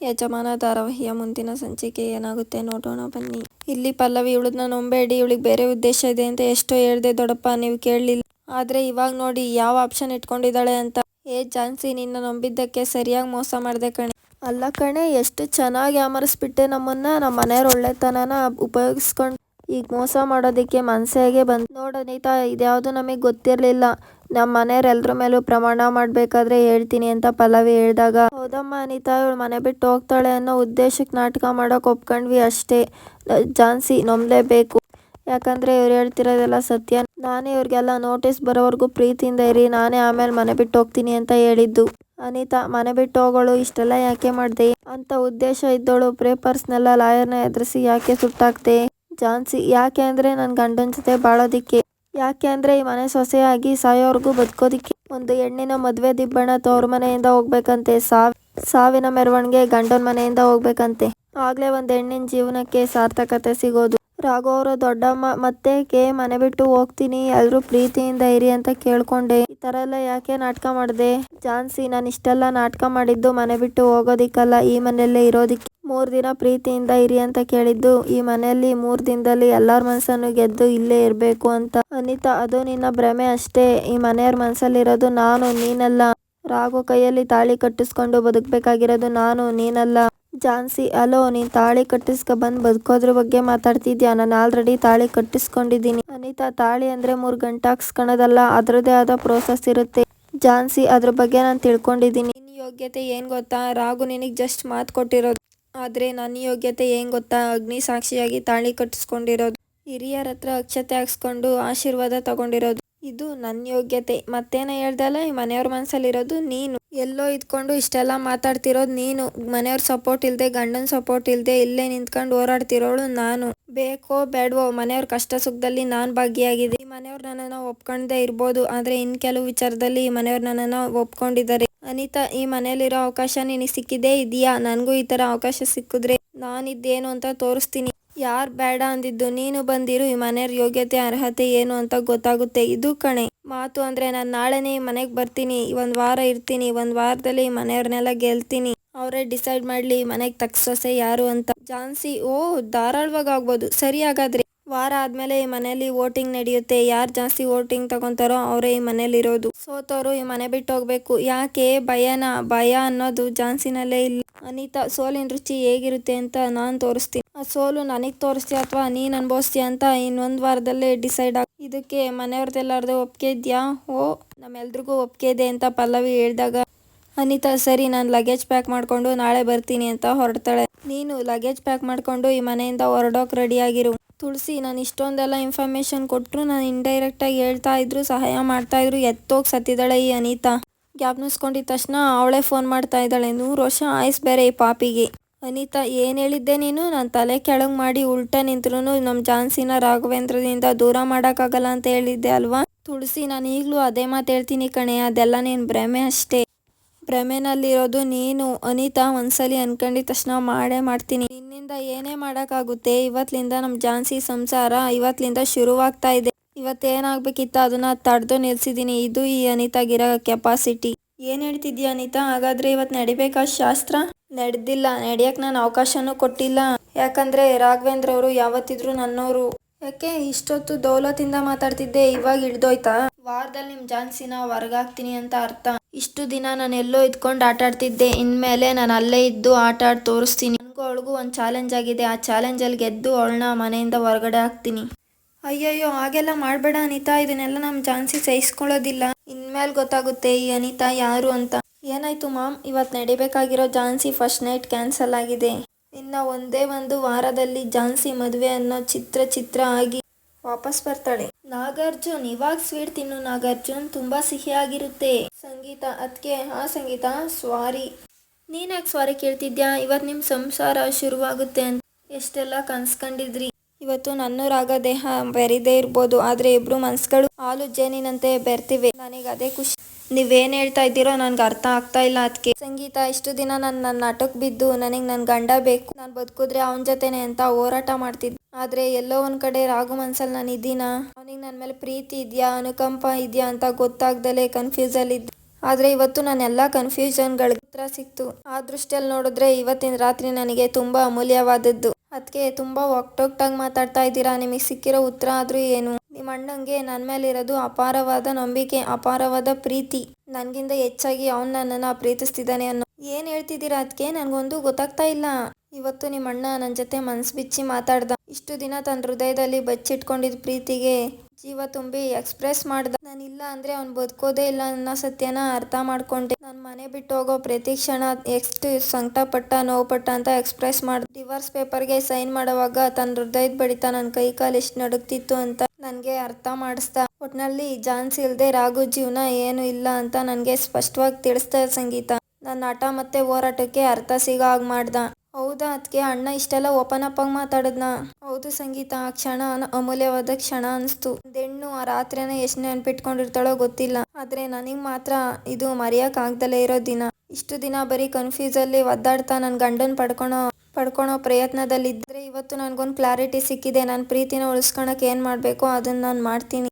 ಯಜಮಾನ ಧಾರಾವಾಹಿಯ ಮುಂದಿನ ಸಂಚಿಕೆ ಏನಾಗುತ್ತೆ ನೋಡೋಣ ಬನ್ನಿ. ಇಲ್ಲಿ ಪಲ್ಲವಿ ಇವಳನ್ನ ನಂಬೇಡಿ ಇವಳಿಗೆ ಬೇರೆ ಉದ್ದೇಶ ಇದೆ ಅಂತ ಎಷ್ಟೋ ಹೇಳ್ದೆ, ದೊಡ್ಡಪ್ಪ ನೀವು ಕೇಳಲಿಲ್ಲ. ಆದ್ರೆ ಇವಾಗ ನೋಡಿ ಯಾವ ಆಪ್ಷನ್ ಇಟ್ಕೊಂಡಿದ್ದಾಳೆ ಅಂತ. ಏ ಜಾನ್ಸಿ, ನಿನ್ನ ನಂಬಿದ್ದಕ್ಕೆ ಸರಿಯಾಗಿ ಮೋಸ ಮಾಡಿದೆ ಕಣೆ. ಅಲ್ಲ ಕಣೆ, ಎಷ್ಟು ಚೆನ್ನಾಗಿ ಅಮರಿಸ್ಬಿಟ್ಟೆ ನಮ್ಮನ್ನ. ನಮ್ಮ ಮನೆಯವ್ರ ಒಳ್ಳೆತನನ ಉಪಯೋಗಿಸ್ಕೊಂಡು ಈಗ ಮೋಸ ಮಾಡೋದಕ್ಕೆ ಮನ್ಸಿಗೆ ಬಂದು ನೋಡು ಅನಿತಾ, ಇದ್ಯಾವುದು ನಮಗೆ ಗೊತ್ತಿರಲಿಲ್ಲ. ನಮ್ಮ ಮನೆಯವ್ರ ಎಲ್ರ ಮೇಲೂ ಪ್ರಮಾಣ ಮಾಡಬೇಕಾದ್ರೆ ಹೇಳ್ತೀನಿ ಅಂತ ಪಲ್ಲವಿ ಹೇಳಿದಾಗ, ಹೌದಮ್ಮ, ಅನಿತಾ ಇವಳು ಮನೆ ಬಿಟ್ಟು ಹೋಗ್ತಾಳೆ ಅನ್ನೋ ಉದ್ದೇಶಕ್ಕೆ ನಾಟಕ ಮಾಡೋಕೆ ಒಪ್ಕೊಂಡ್ವಿ ಅಷ್ಟೇ. ಜಾನ್ಸಿ ನಂಬಲೇಬೇಕು ಯಾಕಂದ್ರೆ ಇವ್ರು ಹೇಳ್ತಿರೋದೆಲ್ಲ ಸತ್ಯ. ನಾನೇ ಇವ್ರಿಗೆಲ್ಲ ನೋಟಿಸ್ ಬರೋವರೆಗೂ ಪ್ರೀತಿಯಿಂದ ಇರಿ. ನಾನೇ ಆಮೇಲೆ ಮನೆ ಬಿಟ್ಟು ಹೋಗ್ತೀನಿ ಅಂತ ಹೇಳಿದ್ದು. ಅನಿತಾ, ಮನೆ ಬಿಟ್ಟು ಹೋಗೋಳು, ಇಷ್ಟೆಲ್ಲ ಯಾಕೆ ಮಾಡ್ದೆ? ಅಂತ ಉದ್ದೇಶ ಇದ್ದೋಳು ಪೇಪರ್ಸ್ನೆಲ್ಲ ಲಾಯರ್ನ ಎದುರಿಸಿ ಯಾಕೆ ಸುಟ್ಟಾಕ್ದೆ? ಜಾನ್ಸಿ, ಯಾಕೆ ಅಂದರೆ ನನ್ನ ಗಂಡನ ಜೊತೆ ಬಾಳೋದಿಕ್ಕೆ. ಯಾಕೆ ಅಂದ್ರೆ ಈ ಮನೆ ಸೊಸೆಯಾಗಿ ಸಾಯೋರ್ಗು ಬದುಕೋದಿಕ್ಕೆ ಒಂದು ಹೆಣ್ಣಿನ ಮದ್ವೆ ದಿಬ್ಬಣ ತವ್ರ ಮನೆಯಿಂದ ಹೋಗ್ಬೇಕಂತೆ. ಸಾವ್, ಸಾವಿನ ಮೆರವಣಿಗೆ ಗಂಡನ ಮನೆಯಿಂದ ಹೋಗ್ಬೇಕಂತೆ. ಆಗ್ಲೇ ಒಂದ್ ಹೆಣ್ಣಿನ ಜೀವನಕ್ಕೆ ಸಾರ್ಥಕತೆ ಸಿಗೋದು. ರಾಘು ಅವರು ದೊಡ್ಡಮ್ಮ, ಮತ್ತೆ ಕೆ, ಮನೆ ಬಿಟ್ಟು ಹೋಗ್ತೀನಿ, ಎಲ್ರೂ ಪ್ರೀತಿಯಿಂದ ಇರಿ ಅಂತ ಕೇಳ್ಕೊಂಡೆ. ಈ ತರ ಎಲ್ಲ ಯಾಕೆ ನಾಟಕ ಮಾಡಿದೆ? ಜಾನ್ಸಿ, ನಾನು ಇಷ್ಟೆಲ್ಲ ನಾಟಕ ಮಾಡಿದ್ದು ಮನೆ ಬಿಟ್ಟು ಹೋಗೋದಿಕ್ಕಲ್ಲ, ಈ ಮನೆಯಲ್ಲೇ ಇರೋದಿಕ್ಕೆ. ಮೂರ್ ದಿನ ಪ್ರೀತಿಯಿಂದ ಇರಿ ಅಂತ ಕೇಳಿದ್ದು, ಈ ಮನೆಯಲ್ಲಿ ಮೂರು ದಿನದಲ್ಲಿ ಎಲ್ಲರ ಮನಸ್ಸನ್ನು ಗೆದ್ದು ಇಲ್ಲೇ ಇರಬೇಕು ಅಂತ. ಅನಿತಾ, ಅದು ನಿನ್ನ ಭ್ರಮೆ ಅಷ್ಟೇ. ಈ ಮನೆಯವ್ರ ಮನಸ್ಸಲ್ಲಿರೋದು ನಾನು, ನೀನಲ್ಲ. ರಾಗು ಕೈಯಲ್ಲಿ ತಾಳಿ ಕಟ್ಟಿಸ್ಕೊಂಡು ಬದುಕಬೇಕಾಗಿರೋದು ನಾನು, ನೀನಲ್ಲ. ಜಾನ್ಸಿ, ಅಲೋ, ನೀನ್ ತಾಳಿ ಕಟ್ಟಿಸ್ಕ ಬಂದ್ ಬದುಕೋದ್ರ ಬಗ್ಗೆ ಮಾತಾಡ್ತಿದ್ಯಾ? ನಾನು ಆಲ್ರೆಡಿ ತಾಳಿ ಕಟ್ಟಿಸ್ಕೊಂಡಿದ್ದೀನಿ. ಅನಿತಾ, ತಾಳಿ ಅಂದ್ರೆ ಮೂರ್ ಗಂಟೆ ಹಾಕ್ಸ್ಕೊಳೋದಲ್ಲ ಅದರದೇ ಆದ ಪ್ರೋಸೆಸ್ ಇರುತ್ತೆ. ಜಾನ್ಸಿ, ಅದ್ರ ಬಗ್ಗೆ ನಾನು ತಿಳ್ಕೊಂಡಿದ್ದೀನಿ. ಯೋಗ್ಯತೆ ಏನ್ ಗೊತ್ತಾ? ರಾಗು ನಿನಗೆ ಜಸ್ಟ್ ಮಾತು ಕೊಟ್ಟಿರೋದು. ಆದ್ರೆ ನನ್ನ ಯೋಗ್ಯತೆ ಏನು ಗೊತ್ತಾ? ಅಗ್ನಿ ಸಾಕ್ಷಿಯಾಗಿ ತಾಳಿ ಕಟ್ಟಿಸ್ಕೊಂಡಿರೋದು. ಹಿರಿಯರ ಹತ್ರ ಅಕ್ಷತೆ ಹಾಕ್ಸ್ಕೊಂಡು ಆಶೀರ್ವಾದ ತಗೊಂಡಿರೋದು. ಇದು ನನ್ನ ಯೋಗ್ಯತೆ. ಮತ್ತೇನ ಹೇಳ್ದಲ್ಲ? ಈ ಮನೆಯವ್ರ ಮನಸ್ಸಲ್ಲಿರೋದು ನೀನು. ಎಲ್ಲೋ ಇದ್ಕೊಂಡು ಇಷ್ಟೆಲ್ಲ ಮಾತಾಡ್ತಿರೋದು ನೀನು. ಮನೆಯವ್ರ ಸಪೋರ್ಟ್ ಇಲ್ದೆ, ಗಂಡನ ಸಪೋರ್ಟ್ ಇಲ್ದೆ ಇಲ್ಲೇ ನಿಂತ್ಕೊಂಡು ಹೋರಾಡ್ತಿರೋಳು ನಾನು. ಬೇಕೋ ಬೇಡವೋ, ಮನೆಯವ್ರ ಕಷ್ಟ ಸುಖದಲ್ಲಿ ನಾನು ಭಾಗಿಯಾಗಿದೆ ಈ ಮನೆಯವ್ರು ನನ್ನನ್ನು ಒಪ್ಕೊಂಡೇ ಇರ್ಬೋದು. ಆದ್ರೆ ಇನ್ ಕೆಲವು ವಿಚಾರದಲ್ಲಿ ಈ ಮನೆಯವ್ರು ನನ್ನನ್ನು ಒಪ್ಕೊಂಡಿದ್ದಾರೆ. ಅನಿತಾ, ಈ ಮನೆಯಲ್ಲಿರೋ ಅವಕಾಶ ನಿನಗೆ ಸಿಕ್ಕಿದೆ ಇದೆಯಾ ನನಗೂ ಈ ತರ ಅವಕಾಶ ಸಿಕ್ಕಿದ್ರೆ ನಾನಿದ್ದೇನು ಅಂತ ತೋರಿಸ್ತೀನಿ. ಯಾರು ಬೇಡ ಅಂದಿದ್ದು ನೀನು ಬಂದಿರು, ಈ ಮನೆಯವ್ರ ಯೋಗ್ಯತೆ, ಅರ್ಹತೆ ಏನು ಅಂತ ಗೊತ್ತಾಗುತ್ತೆ. ಇದು ಕಣೆ. ಮಾತು ಅಂದ್ರೆ ನಾನು ನಾಳೆನೇ ಈ ಮನೆಗೆ ಬರ್ತೀನಿ. ಒಂದ್ ವಾರ ಇರ್ತೀನಿ. ಒಂದ್ ವಾರದಲ್ಲಿ ಈ ಮನೆಯವ್ರನ್ನೆಲ್ಲ ಗೆಲ್ತೀನಿ. ಅವರೇ ಡಿಸೈಡ್ ಮಾಡ್ಲಿ, ಮನೆಗೆ ತಗ್ಸೋಸೆ ಯಾರು ಅಂತ. ಜಾನ್ಸಿ, ಓ, ಧಾರಾಳವಾಗಿ ಆಗ್ಬೋದು. ಸರಿ ಹಾಗಾದ್ರೆ. ವಾರ ಆದ್ಮೇಲೆ ಈ ಮನೆಯಲ್ಲಿ ವೋಟಿಂಗ್ ನಡೆಯುತ್ತೆ. ಯಾರು ಜಾಸ್ತಿ ವೋಟಿಂಗ್ ತಗೊಂತಾರೋ ಅವರೇ ಈ ಮನೇಲಿ ಇರೋದು ಸೋತವರು ಈ ಮನೆ ಬಿಟ್ಟು ಹೋಗ್ಬೇಕು. ಯಾಕೆ ಭಯನ? ಭಯ ಅನ್ನೋದು ಜಾನ್ಸಿನಲ್ಲೇ ಇಲ್ಲ. ಅನಿತಾ, ಸೋಲಿನ ರುಚಿ ಹೇಗಿರುತ್ತೆ ಅಂತ ನಾನ್ ತೋರಿಸ್ತೀನಿ. ಆ ಸೋಲು ನನಗ್ ತೋರಿಸ್ತೀಯ ಅಥವಾ ನೀನ್ ಅನ್ಭವಿಸ್ತೀಯ ಅಂತ ಇನ್ನೊಂದ್ ವಾರದಲ್ಲೇ ಡಿಸೈಡ್ ಆಗ ಇದಕ್ಕೆ ಮನೆಯವ್ರದ್ದೆಲ್ಲಾರ್ದು ಒಪ್ಪಿಗೆ ಇದ್ಯಾ? ಓ ನಮ್ಮೆಲ್ರಿಗೂ ಒಪ್ಪಿಗೆ ಇದೆ ಅಂತ ಪಲ್ಲವಿ ಹೇಳಿದಾಗ, ಅನಿತಾ, ಸರಿ, ನಾನು ಲಗೇಜ್ ಪ್ಯಾಕ್ ಮಾಡ್ಕೊಂಡು ನಾಳೆ ಬರ್ತೀನಿ ಅಂತ ಹೊರಡ್ತಾಳೆ. ನೀನು ಲಗೇಜ್ ಪ್ಯಾಕ್ ಮಾಡ್ಕೊಂಡು ಈ ಮನೆಯಿಂದ ಹೊರಡೋಕೆ ರೆಡಿ ಆಗಿರು. ತುಳಸಿ, ನಾನು ಇಷ್ಟೊಂದೆಲ್ಲ ಇನ್ಫಾರ್ಮೇಶನ್ ಕೊಟ್ಟರು ನಾನು ಇಂಡೈರೆಕ್ಟಾಗಿ ಹೇಳ್ತಾ ಇದ್ರು, ಸಹಾಯ ಮಾಡ್ತಾ ಇದ್ರು, ಎತ್ತೋಗಿ ಸತ್ತಿದ್ದಾಳೆ ಈ ಅನಿತಾ. ಜ್ಞಾಪನಿಸ್ಕೊಂಡಿದ ತಕ್ಷಣ ಅವಳೇ ಫೋನ್ ಮಾಡ್ತಾ ಇದ್ದಾಳೆ, ನೂರು ವರ್ಷ ಆಯ್ಸ್ ಬೇರೆ ಈ ಪಾಪಿಗೆ. ಅನಿತಾ, ಏನು ಹೇಳಿದ್ದೆ ನೀನು? ನಾನು ತಲೆ ಕೆಳಗೆ ಮಾಡಿ ಉಲ್ಟಾ ನಿಂತ್ರೂ ನಮ್ಮ ಜಾನ್ಸಿನ ರಾಘವೇಂದ್ರದಿಂದ ದೂರ ಮಾಡೋಕ್ಕಾಗಲ್ಲ ಅಂತ ಹೇಳಿದ್ದೆ ಅಲ್ವಾ? ತುಳಸಿ, ನಾನು ಈಗಲೂ ಅದೇ ಮಾತು ಹೇಳ್ತೀನಿ ಕಣೆ, ಅದೆಲ್ಲ ನೀನು ಭ್ರಮೆ ಅಷ್ಟೇ. ಭ್ರಮೆನಲ್ಲಿರೋದು ನೀನು. ಅನಿತಾ, ಒಂದ್ಸಲಿ ಅನ್ಕೊಂಡಿದ ತಕ್ಷಣ ಮಾಡೇ ಮಾಡ್ತೀನಿ. ನಿನ್ನಿಂದ ಏನೇ ಮಾಡಕ್ಕಾಗುತ್ತೆ. ಇವತ್ತಿನಿಂದ ನಮ್ ಜಾನ್ಸಿ ಸಂಸಾರ ಇವತ್ತಿನಿಂದ ಶುರುವಾಗ್ತಾ ಇದೆ. ಇವತ್ತೇನಾಗ್ಬೇಕಿತ್ತ ಅದನ್ನ ತಡೆದು ನಿಲ್ಸಿದೀನಿ. ಇದು ಈ ಅನಿತಾಗಿರೋ ಕೆಪಾಸಿಟಿ ಏನ್ ಹೇಳ್ತಿದ್ಯಾ ಅನಿತಾ? ಹಾಗಾದ್ರೆ ಇವತ್ ನಡಿಬೇಕಾ ಶಾಸ್ತ್ರ? ನಡೆದಿಲ್ಲ. ನಡಿಯಕ್ ನಾನು ಅವಕಾಶನೂ ಕೊಟ್ಟಿಲ್ಲ. ಯಾಕಂದ್ರೆ ರಾಘವೇಂದ್ರ ಅವರು ಯಾವತ್ತಿದ್ರು ನನ್ನೋರು. ಯಾಕೆ ಇಷ್ಟೊತ್ತು ದೌಲತಿಂದ ಮಾತಾಡ್ತಿದ್ದೆ? ಇವಾಗ ಹಿಡ್ದೋಯ್ತಾ ವಾರದಲ್ಲಿ ನಿಮ್ ಜಾನ್ಸಿನ ಹೊರಗಾಗ್ತೀನಿ ಅಂತ ಅರ್ಥ. ಇಷ್ಟು ದಿನ ನಾನು ಎಲ್ಲೋ ಇದ್ಕೊಂಡು ಆಟ ಆಡ್ತಿದ್ದೆ ಇನ್ಮೇಲೆ ನಾನು ಅಲ್ಲೇ ಇದ್ದು ಆಟ ಆಡಿ ತೋರಿಸ್ತೀನಿ. ನನಗೂ ಅವಳಿಗೂ ಒಂದು ಚಾಲೆಂಜ್ ಆಗಿದೆ. ಆ ಚಾಲೆಂಜಲ್ಲಿ ಗೆದ್ದು ಅವಳನ್ನ ಮನೆಯಿಂದ ಹೊರಗಡೆ ಹಾಕ್ತೀನಿ. ಅಯ್ಯಯ್ಯೋ, ಹಾಗೆಲ್ಲ ಮಾಡಬೇಡ ಅನಿತಾ. ಇದನ್ನೆಲ್ಲ ನಮ್ಮ ಜಾನ್ಸಿ ಸಹಿಸ್ಕೊಳ್ಳೋದಿಲ್ಲ. ಇನ್ಮೇಲೆ ಗೊತ್ತಾಗುತ್ತೆ ಈ ಅನಿತಾ ಯಾರು ಅಂತ. ಏನಾಯ್ತು ಮಾಮ್? ಇವತ್ತು ನಡಿಬೇಕಾಗಿರೋ ಜಾನ್ಸಿ ಫಸ್ಟ್ ನೈಟ್ ಕ್ಯಾನ್ಸಲ್ ಆಗಿದೆ. ಇನ್ನ ಒಂದೇ ಒಂದು ವಾರದಲ್ಲಿ ಜಾನ್ಸಿ ಮದುವೆ ಅನ್ನೋ ಚಿತ್ರ ಚಿತ್ರ ಆಗಿ ವಾಪಸ್ ಬರ್ತಾಳೆ. ನಾಗಾರ್ಜುನ್, ಇವಾಗ ಸ್ವೀಟ್ ತಿನ್ನು ನಾಗಾರ್ಜುನ್, ತುಂಬಾ ಸಿಹಿಯಾಗಿರುತ್ತೆ. ಸಂಗೀತ ಅದಕ್ಕೆ ಹಾ ಸಂಗೀತ, ಸ್ವಾರಿ. ನೀನ್ಯಾಕೆ ಸ್ವಾರಿ ಕೇಳ್ತಿದ್ಯಾ? ಇವತ್ತು ನಿಮ್ಮ ಸಂಸಾರ ಶುರುವಾಗುತ್ತೆ ಅಂತ ಎಷ್ಟೆಲ್ಲ ಕನ್ಸ್ಕೊಂಡಿದ್ರಿ. ಇವತ್ತು ನನ್ನ ರಾಗ ದೇಹ ಬೆರಿದೇ ಇರ್ಬೋದು, ಆದ್ರೆ ಇಬ್ರು ಮನ್ಸುಗಳು ಹಾಲು ಜೇನಿನಂತೆ ಬೆರ್ತಿವೆ. ನನಗೆ ಅದೇ ಖುಷಿ. ನೀವೇನ್ ಹೇಳ್ತಾ ಇದ್ದೀರೋ ನನಗೆ ಅರ್ಥ ಆಗ್ತಾ ಇಲ್ಲ ಅದಕ್ಕೆ ಸಂಗೀತ, ಇಷ್ಟು ದಿನ ನಾನು ನನ್ನ ನಾಟಕ್ ಬಿದ್ದು ನನಗೆ ನನ್ನ ಗಂಡ ಬೇಕು. ನಾನು ಬದುಕಿದ್ರೆ ಅವನ ಜೊತೆನೆ ಅಂತ ಹೋರಾಟ ಮಾಡ್ತಿದ್ದೆ ಆದ್ರೆ ಎಲ್ಲೋ ಒಂದು ಕಡೆ ರಾಘು ಮನ್ಸಲ್ಲಿ ನಾನು ಇದ್ದೀನ? ಅವನಿಗೆ ನನ್ನ ಮೇಲೆ ಪ್ರೀತಿ ಇದೆಯಾ, ಅನುಕಂಪ ಇದೆಯಾ ಅಂತ ಗೊತ್ತಾಗ್ದಲೇ ಕನ್ಫ್ಯೂಸ್ ಅಲ್ಲಿ ಇದ್ದೆ. ಆದ್ರೆ ಇವತ್ತು ನಾನು ಎಲ್ಲ ಕನ್ಫ್ಯೂಷನ್ಗಳಿಗೆ ಉತ್ತರ ಸಿಕ್ತು. ಆ ದೃಷ್ಟಿಯಲ್ಲಿ ನೋಡಿದ್ರೆ ಇವತ್ತಿನ ರಾತ್ರಿ ನನಗೆ ತುಂಬಾ ಅಮೂಲ್ಯವಾದದ್ದು. ಅದಕ್ಕೆ ತುಂಬಾ ಒಕ್ಟೊಕ್ಟಾಗಿ ಮಾತಾಡ್ತಾ ಇದ್ದೀರಾ? ನಿಮಗೆ ಸಿಕ್ಕಿರೋ ಉತ್ತರ ಆದ್ರೂ ಏನು? ನಿಮ್ಮ ಅಣ್ಣಂಗೆ ನನ್ನ ಮೇಲಿರೋದು ಅಪಾರವಾದ ನಂಬಿಕೆ, ಅಪಾರವಾದ ಪ್ರೀತಿ. ನನ್ಗಿಂತ ಹೆಚ್ಚಾಗಿ ಅವನು ನನ್ನನ್ನು ಪ್ರೀತಿಸ್ತಿದ್ದಾನೆ ಅನ್ನೋ ಏನ್ ಹೇಳ್ತಿದ್ದೀರಾ ಅದಕ್ಕೆ ನನ್ಗೊಂದು ಗೊತ್ತಾಗ್ತಾ ಇಲ್ಲ. ಇವತ್ತು ನಿಮ್ಮ ಅಣ್ಣ ನನ್ನ ಜೊತೆ ಮನ್ಸು ಬಿಚ್ಚಿ ಮಾತಾಡ್ದ. ಇಷ್ಟು ದಿನ ತನ್ನ ಹೃದಯದಲ್ಲಿ ಬಚ್ಚಿಟ್ಕೊಂಡಿದ್ದ ಪ್ರೀತಿಗೆ ಜೀವ ತುಂಬಿ ಎಕ್ಸ್ಪ್ರೆಸ್ ಮಾಡ್ದ. ನಾನು ಇಲ್ಲ ಅಂದ್ರೆ ಅವ್ನು ಬದುಕೋದೇ ಇಲ್ಲ ಅನ್ನೋ ಸತ್ಯನ ಅರ್ಥ ಮಾಡ್ಕೊಂಡೆ. ನನ್ನ ಮನೆ ಬಿಟ್ಟು ಹೋಗೋ ಪ್ರತಿ ಕ್ಷಣ ಎಷ್ಟು ಸಂಕಟಪಟ್ಟ, ನೋವುಪಟ್ಟ ಅಂತ ಎಕ್ಸ್ಪ್ರೆಸ್ ಮಾಡ್ದ. ಡಿವೋರ್ಸ್ ಪೇಪರ್ಗೆ ಸೈನ್ ಮಾಡುವಾಗ ತನ್ನ ಹೃದಯದ ಬಡಿತ ನನ್ನ ಕೈ ಕಾಲು ಎಷ್ಟು ನಡುಗ್ತಿತ್ತು ಅಂತ ನನಗೆ ಅರ್ಥ ಮಾಡಿಸ್ತಾ ಒಟ್ನಲ್ಲಿ ಜಾನ್ಸಿ ಇಲ್ಲದೆ ರಾಘು ಜೀವನ ಏನು ಇಲ್ಲ ಅಂತ ನನಗೆ ಸ್ಪಷ್ಟವಾಗಿ ತಿಳಿಸ್ತಾ ಸಂಗೀತ. ನನ್ನ ಆಟ ಮತ್ತೆ ಹೋರಾಟಕ್ಕೆ ಅರ್ಥ ಸಿಗೋ ಹಾಗೆ ಮಾಡ್ದ. ಹೌದಾ ಅದಕ್ಕೆ ಅಣ್ಣ ಇಷ್ಟೆಲ್ಲ ಓಪನ್ ಅಪ್ ಆಗಿ ಮಾತಾಡದ್ನ? ಹೌದು ಸಂಗೀತ, ಆ ಕ್ಷಣ ಅಮೂಲ್ಯವಾದ ಕ್ಷಣ ಅನಿಸ್ತು. ದೆಣ್ಣು ಆ ರಾತ್ರಿನ ಎಷ್ಟು ನೆನ್ಪಿಟ್ಕೊಂಡಿರ್ತಾಳೋ ಗೊತ್ತಿಲ್ಲ. ಆದ್ರೆ ನನಗ್ ಮಾತ್ರ ಇದು ಮರೆಯಕ್ ಆಗ್ದಲೇ ಇರೋ ದಿನ. ಇಷ್ಟು ದಿನ ಬರೀ ಕನ್ಫ್ಯೂಸ್ ಅಲ್ಲಿ ಒದ್ದಾಡ್ತಾ ನನ್ ಗಂಡನ್ ಪಡ್ಕೊಳೋ ಪಡ್ಕೊಳೋ ಪ್ರಯತ್ನದಲ್ಲಿದ್ದರೆ ಇವತ್ತು ನನಗೊಂದು ಕ್ಲಾರಿಟಿ ಸಿಕ್ಕಿದೆ. ನನ್ನ ಪ್ರೀತಿನ ಉಳಿಸ್ಕೊಳಕ್ಕೆ ಏನು ಮಾಡಬೇಕೋ ಅದನ್ನ ನಾನು ಮಾಡ್ತೀನಿ.